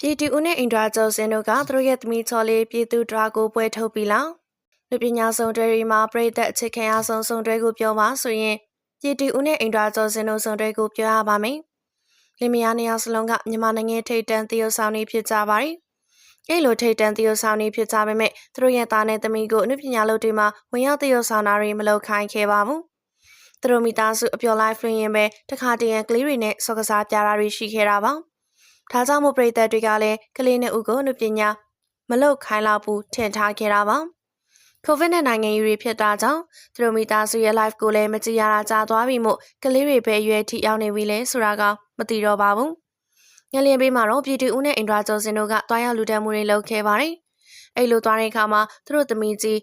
ပြည်သူဦးနဲ့အင်ဒရာကျော်စင်တို့ကသူတို့ရဲ့သမီးချော်လေးပြည်သူဒရာကိုပွဲထုတ်ပြီးလားလူပညာဆောင်တွဲတွေမှာပြည်သက်အခြေခံအဆုံးဆောင်တွဲကိုပြောပါဆိုရင်ပြည်သူဦးနဲ့အင်ဒရာကျော်စင်တို့ဆောင်တွဲကိုပြောရပါမယ်လင်မယားနေရာစလုံးကမြန်မာနိုင်ငံထိပ်တန်းသရုပ်ဆောင်နေဖြစ်ကြပါတယ်အဲ့လိုထိတ်တန်သရုပ်ဆောင်နေဖြစ်ကြပေမဲ့သူတို့ရဲ့သားနဲ့သမီးကိုအနုပညာလုပ်တွေမှာဝင်ရောက်သရုပ်ဆောင်တာတွေမလုပ်ခိုင်းခဲ့ပါဘူး။သူတို့မိသားစုအပျော်လိုက်ဖွင့်ရင်ပဲတခါတရံကလေးတွေနဲ့စောကစားပြတာတွေရှိခဲ့တာပါ။ ဒါကြောင့်မို့ပြည်သက်တွေကလည်းကလေးနဲ့ဥကိုအနုပညာမလုပ်ခိုင်းလောက်ဘူးထင်ထားခဲ့တာပါ။ COVID နဲ့နိုင်ငံရေးတွေဖြစ်တာကြောင့်သူတို့မိသားစုရဲ့ live ကိုလည်းမကြည့်ရတာကြာသွားပြီမို့ကလေးတွေပဲအရွယ်ထိရောက်နေပြီလဲဆိုတာကမသိတော့ပါဘူး။ညလျင်ပေးမှာတော့ပြည်သူဦးနဲ့အင်ဒရာကျော်စင်တို့ကတွားရောက်လူတက်မှုတွေလုပ်ခဲ့ပါတယ်။အဲ့လိုသွားတဲ့အခါမှာသူတို့သမီးကြီး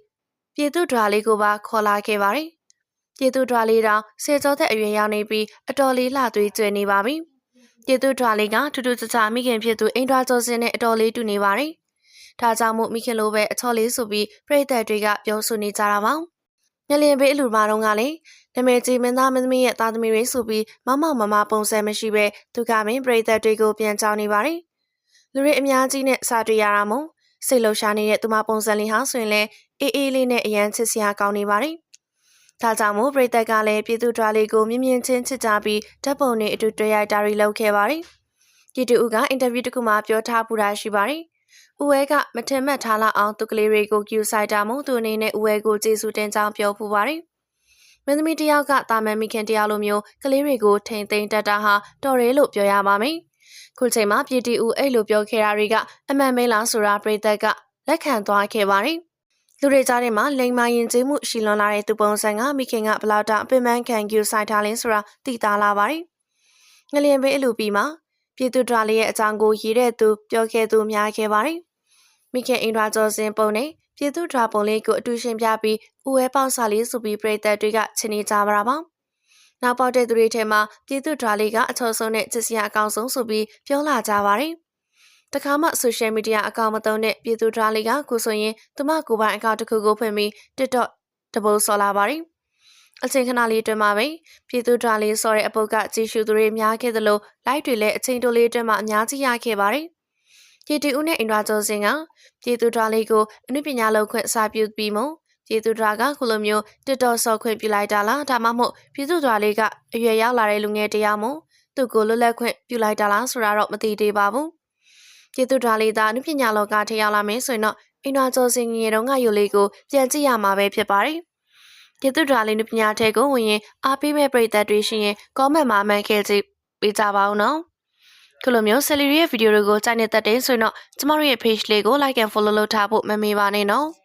ပြည်သူဒရာလေးကိုပါခေါ်လာခဲ့ပါတယ်။ပြည်သူဒရာလေးတောင်ဆယ်ကျော်သက်အရွယ်ရောက်နေပြီးအတော်လေးလှသွေးကျွေနေပါပြီ။ ပြည်သူဒရာလေးကထူးထူးခြားခြားမိခင်ဖြစ်သူအင်ဒရာကျော်စင်နဲ့အတော်လေးတူနေပါတယ်။ဒါကြောင့်မို့မိခင်လိုပဲအချော်လေးဆိုပြီးပြည်သက်တွေကပြောဆိုနေကြတာပါ။ညလျင်ပေးအလူမာတော့ကလည်းနမေကြီးမင်းသားမင်းသမီးရဲ့သားသမီးတွေဆိုပြီးမမမမပုံစံမရှိပဲသူကမင်းပြည်သက်တွေကိုပြန်ကြောင်းနေပါတယ်။လူတွေအများကြီးနဲ့စာတွေ့ရတာမို့စိတ်လှရှာနေတဲ့သူမပုံစံလေးဟာဆိုရင်လည်းအေးအေးလေးနဲ့အရန်ချစ်စရာကောင်းနေပါတယ်။ ဒါကြောင့်မို့ပြည်သက်ကလည်းပြည်သူတော်လေးကိုမြင်မြင်ချင်းချစ်ကြပြီးဓာတ်ပုံတွေအတူတွေ့ရိုက်တာတွေလုပ်ခဲ့ပါတယ်။ပြည်သူဦးကအင်တာဗျူးတစ်ခုမှာပြောထားပူတာရှိပါတယ်။ဦးဝဲကမထင်မှတ်ထားလောက်အောင်သူကလေးတွေကိုကျူဆိုင်တာမို့သူအနေနဲ့ဦးဝဲကိုကျေးဇူးတင်ကြောင်းပြောပူပါတယ်။မင်းသမီးတယောက်ကတာမန်မိခင်တယောက်လိုမျိုးကလေးတွေကိုထိန်သိမ်းတတ်တာဟာတော်ရဲလို့ပြောရပါမယ်။ခုချိန်မှာပြည်တီဦးအဲ့လိုပြောခဲ့တာတွေကအမှန်မဲလားဆိုတာပြည်သက်ကလက်ခံသွားခဲ့ပါတယ်။ လူတွေကြားထဲမှာလိမ်မာရင်ကျေးမှုရှိလွန်လာတဲ့သူပုံစံကမိခင်ကဘလောက်တောင်အပင်ပန်းခံကျူဆိုင်ထားလင်းဆိုတာသိသားလာပါတယ်။ငလျင်ပေးအလူပြီးမှာပြည်သူဒရာလေးရဲ့အကြောင်းကိုရေးတဲ့သူပြောခဲ့သူများခဲ့ပါတယ်။မိခင်အင်ဒရာကျော်စင်ပုံနဲ့ပြည်သူဒရာပုံလေးကိုအတူရှင်ပြပြီးဥဝဲပေါက်စာလေးဆိုပြီးပြည်သက်တွေကချင်နေကြပါတာပါ။နောက်ပေါက်တဲ့သူတွေထဲမှာပြည်သူဒရာလေးကအထောက်ဆုံးနဲ့ချစ်စရာအကောင်ဆုံးဆိုပြီးပြောလာကြပါတယ်။ တခါမှဆိုရှယ်မီဒီယာအကောင့်မသုံးတဲ့ပြည်သူဒရာလေးကကိုဆိုရင်သူမကိုယ်ပိုင်အကောင့်တစ်ခုကိုဖွင့်ပြီး TikTok တပိုးဆော်လာပါတယ်။အချိန်ခဏလေးတွင်မှာပဲပြည်သူဒရာလေးဆော်တဲ့အပုတ်ကကြည့်ရှုသူတွေများခဲ့သလို live တွေလည်းအချိန်တိုလေးတွင်မှအများကြီးရခဲ့ပါတယ်။ပြည်သူဦးနဲ့အင်ဒရာကျော်စင်ကပြည်သူဒရာလေးကိုအနုပညာလောက်ခွင့်စာပြုပြီးမှပြည်သူဒရာကခုလိုမျိုး TikTok ဆော့ခွင့်ပြုလိုက်တာလားဒါမှမဟုတ်ပြည်သူဒရာလေးကအရွယ်ရောက်လာတဲ့လူငယ်တရားမို့သူ့ကိုလွတ်လပ်ခွင့်ပြုလိုက်တာလားဆိုတာတော့မသိသေးပါဘူး။ ပြည်သူဒရာလေးသားအနုပညာလောကထဲရောက်လာမယ်ဆိုရင်တော့အင်ဒရာကျော်စင်ငယ်တုန်းကယူလေးကိုပြန်ကြည့်ရမှာပဲဖြစ်ပါတယ်။ပြည်သူဒရာလေးနုပညာထဲကိုဝင်ရင်အားပေးမဲ့ပရိသတ်တွေရှိရင် comment မှာမှန်ခဲ့ကြပေးကြပါဦးနော်။ခုလိုမျိုး celery ရဲ့ဗီဒီယိုတွေကိုကြိုက်နေတတ်တယ်ဆိုရင်တော့ကျမတို့ရဲ့ page လေးကို like and follow လုပ်ထားဖို့မမေ့ပါနဲ့နော်။